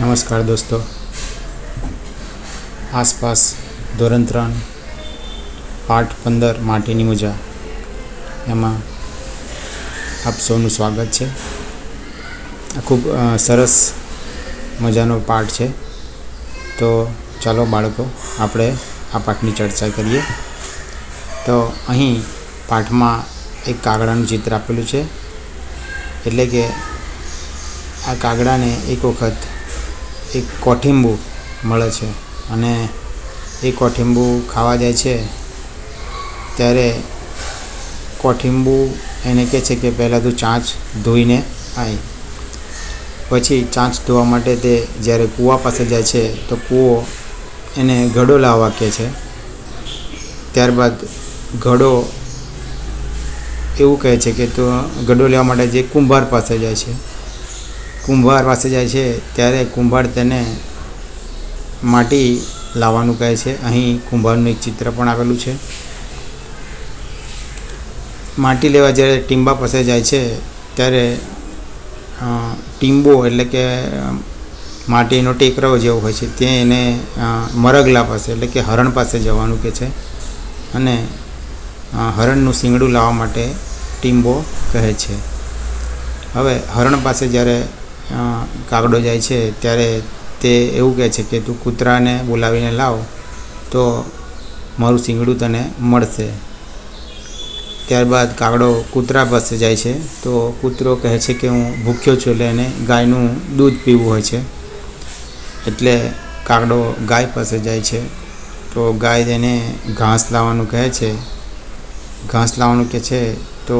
નમસ્કાર દોસ્તો. આસપાસ ધોરણ ત્રણ પાઠ પંદર માટીની મજા. એમાં આપ સૌનું સ્વાગત છે. આ ખૂબ સરસ મજાનો પાઠ છે. તો ચાલો બાળકો, આપણે આ પાઠની ચર્ચા કરીએ. તો અહીં પાઠમાં એક કાગડાનું ચિત્ર આપેલું છે. એટલે કે આ કાગડાને એક વખત એક કોઠીંબુ મળે છે અને એ કોઠીંબુ ખાવા જાય છે, ત્યારે કોઠીંબુ એને કહે છે કે પહેલાં તું ચાંચ ધોઈને આય. પછી ચાંચ ધોવા માટે તે જ્યારે કૂવા પાસે જાય છે, તો કૂવો એને ઘડો લાવવા કહે છે. ત્યારબાદ ઘડો એવું કહે છે કે તો ગડો લેવા માટે જે કુંભાર પાસે જાય છે. કુંભાર પાસે જાય છે, ત્યારે કુંભાર તેને માટી લાવવાનું કહે છે. અહીં કુંભારનું એક ચિત્ર પણ આવેલું છે. માટી લેવા જ્યારે ટીંબા પાસે જાય છે, ત્યારે ટીંબો એટલે કે માટીનો ટેકરો જેવો હોય છે, ત્યાં એને મરગલા પાસે એટલે કે હરણ પાસે જવાનું કે છે અને હરણનું શિંગડું લાવવા માટે ટીંબો કહે છે. હવે હરણ પાસે જ્યારે કાગડો જાય છે, ત્યારે તે એવું કહે છે કે તું કૂતરાને બોલાવીને લાવ, તો મારું શિંગડું તને મળશે. ત્યારબાદ કાગડો કૂતરા પાસે જાય છે, તો કૂતરો કહે છે કે હું ભૂખ્યો છું એટલે એને ગાયનું દૂધ પીવું હોય છે. એટલે કાગડો ગાય પાસે જાય છે, તો ગાય તેને ઘાસ લાવવાનું કહે છે. ઘાસ લાવવાનું કહે છે તો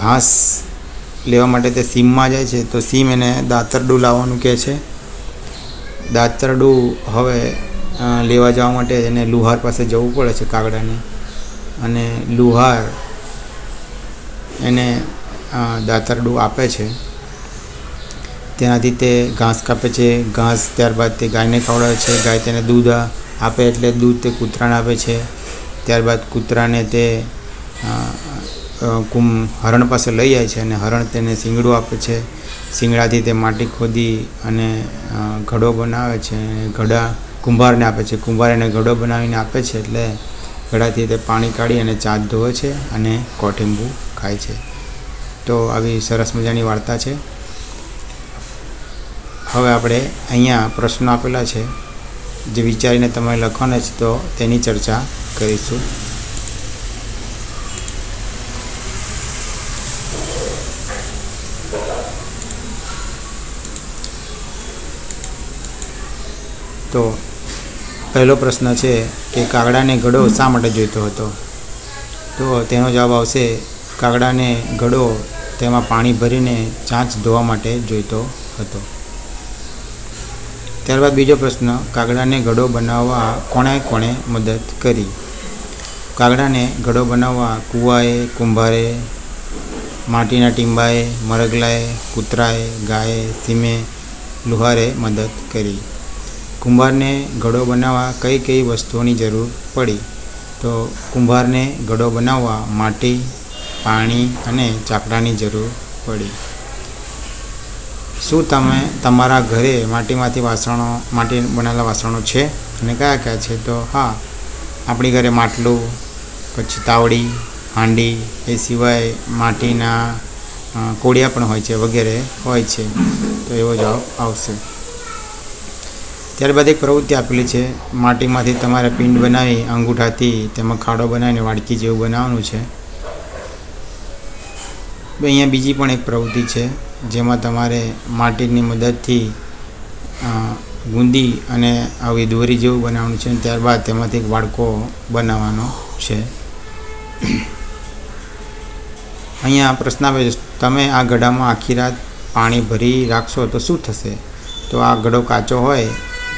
ઘાસ લેવા માટે તે સીમમાં જાય છે, તો સીમ એને દાતરડું લાવવાનું કહે છે. દાતરડું હવે લેવા જવા માટે એને લુહાર પાસે જવું પડે છે કાગડાને. અને લુહાર એને દાતરડું આપે છે. તેનાથી તે ઘાસ કાપે છે. ઘાસ ત્યારબાદ તે ગાયને ખવડાવે છે. ગાય તેને દૂધ આપે એટલે દૂધ તે કૂતરાને આપે છે. ત્યારબાદ કૂતરાને તે કુમ હરણ પાસે લઈ જાય છે અને હરણ તેને શિંગડું આપે છે. શિંગડાથી તે માટી ખોદી અને ઘડો બનાવે છે. ઘડા કુંભારને આપે છે. કુંભાર એને ઘડો બનાવીને આપે છે એટલે ઘડાથી તે પાણી કાઢી અને ચાંદ ધોવે છે અને કોઠીંબુ ખાય છે. તો આવી સરસ મજાની વાર્તા છે. હવે આપણે અહીંયા પ્રશ્નો આપેલા છે. જે વિચારીને તમારે લખવાના છે તો તેની ચર્ચા કરીશું. તો પહેલો પ્રશ્ન છે કે કાગડાને ઘડો શા માટે જોઈતો હતો? તો તેનો જવાબ આવશે, કાગડાને ઘડો તેમાં પાણી ભરીને ચાંચ ધોવા માટે જોઈતો હતો. ત્યારબાદ બીજો પ્રશ્ન, કાગડાને ઘડો બનાવવા કોણે કોણે મદદ કરી? કાગડાને ઘડો બનાવવા કૂવાએ, કુંભારે, માટીના ટીંબાએ મરગલાએ કૂતરાએ, ગાયે, સીમે, લુહારે મદદ કરી. કુંભારને ઘડો બનાવવા કઈ કઈ વસ્તુઓની જરૂર પડી? તો કુંભારને ઘડો બનાવવા માટી, પાણી અને ચાકડાની જરૂર પડી. શું તમે તમારા ઘરે માટીમાંથી વાસણો, માટી બનાવેલા વાસણો છે? અને કયા કયા છે? તો હા, આપણી ઘરે માટલું, પછી તાવડી, હાંડી, એ સિવાય માટીના કોડિયા પણ હોય છે વગેરે હોય છે. તો એવો જવાબ આવશે. ત્યારબાદ એક પ્રવૃત્તિ આપેલી છે. માટીમાંથી તમારે પિંડ બનાવી, અંગૂઠાથી તેમાં ખાડો બનાવીને વાડકી જેવું બનાવવાનું છે. અહીંયા બીજી પણ એક પ્રવૃત્તિ છે, જેમાં તમારે માટીની મદદથી ગુંદી અને આવી દોરી જેવું બનાવવાનું છે ત્યારબાદ તેમાંથી એક વાડકો બનાવવાનો છે. અહીંયા પ્રશ્ન આવે છે, તમે આ ગઢામાં આખી રાત પાણી ભરી રાખશો તો શું થશે? તો આ ગઢો કાચો હોય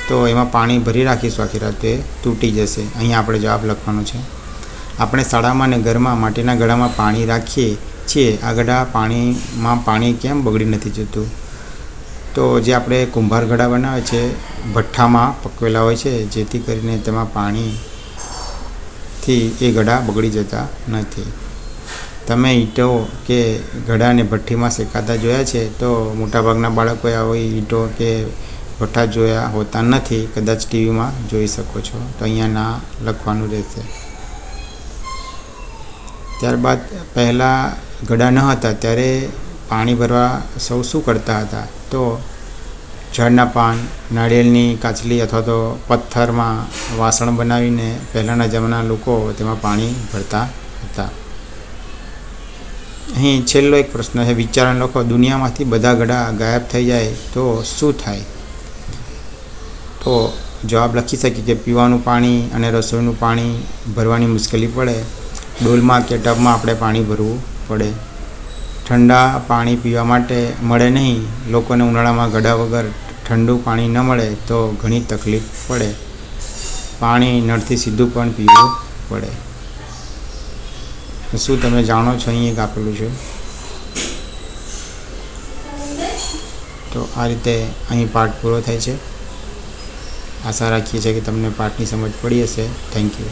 તો એમાં પાણી ભરી રાખીશું આખી રાત, તૂટી જશે. અહીંયા આપણે જવાબ લખવાનો છે. આપણે શાળામાં અને ઘરમાં માટીના ગળામાં પાણી રાખીએ છીએ. આ ગળા પાણીમાં પાણી કેમ બગડી નથી જતું? તો જે આપણે કુંભાર ગળા બનાવે છે, ભઠ્ઠામાં પકવેલા હોય છે, જેથી કરીને તેમાં પાણીથી એ ગળા બગડી જતા નથી. તમે ઈંટો કે ઘડાને ભઠ્ઠીમાં શેકાતા જોયા છે, તો મોટાભાગના બાળકોએ આવી ઈંટો કે ભઠ્ઠા જોયા હોતા નથી, કદાચ ટીવીમાં જોઈ શકો છો. તો અહીંયા ના લખવાનું રહેશે. ત્યારબાદ પહેલાં ગડા ન હતા, ત્યારે પાણી ભરવા સૌ શું કરતા હતા? તો ઝાડના પાન, નાળિયેરની કાચલી અથવા તો પથ્થરમાં વાસણ બનાવીને પહેલાંના જમાના લોકો તેમાં પાણી ભરતા હતા. અહીં છેલ્લો એક પ્રશ્ન છે, વિચારણ લખો, દુનિયામાંથી બધા ગડા ગાયબ થઈ જાય તો શું થાય? તો જવાબ લખી શકીએ કે પીવાનું પાણી અને રસોઈનું પાણી ભરવાની મુશ્કેલી પડે. ડોલમાં કે ટબમાં આપણે પાણી ભરવું પડે. ઠંડા પાણી પીવા માટે મળે નહીં. લોકોને ઉનાળામાં ગઢા વગર ઠંડુ પાણી ન મળે તો ઘણી તકલીફ પડે. પાણી નળથી સીધું પણ પીવું પડે. શું તમે જાણો છો? અહીં એક આપેલું છે. તો આ રીતે અહીં પાઠ પૂરો થાય છે. આશા રાખીએ છીએ કે તમને પાઠની સમજ પડી હશે. Thank you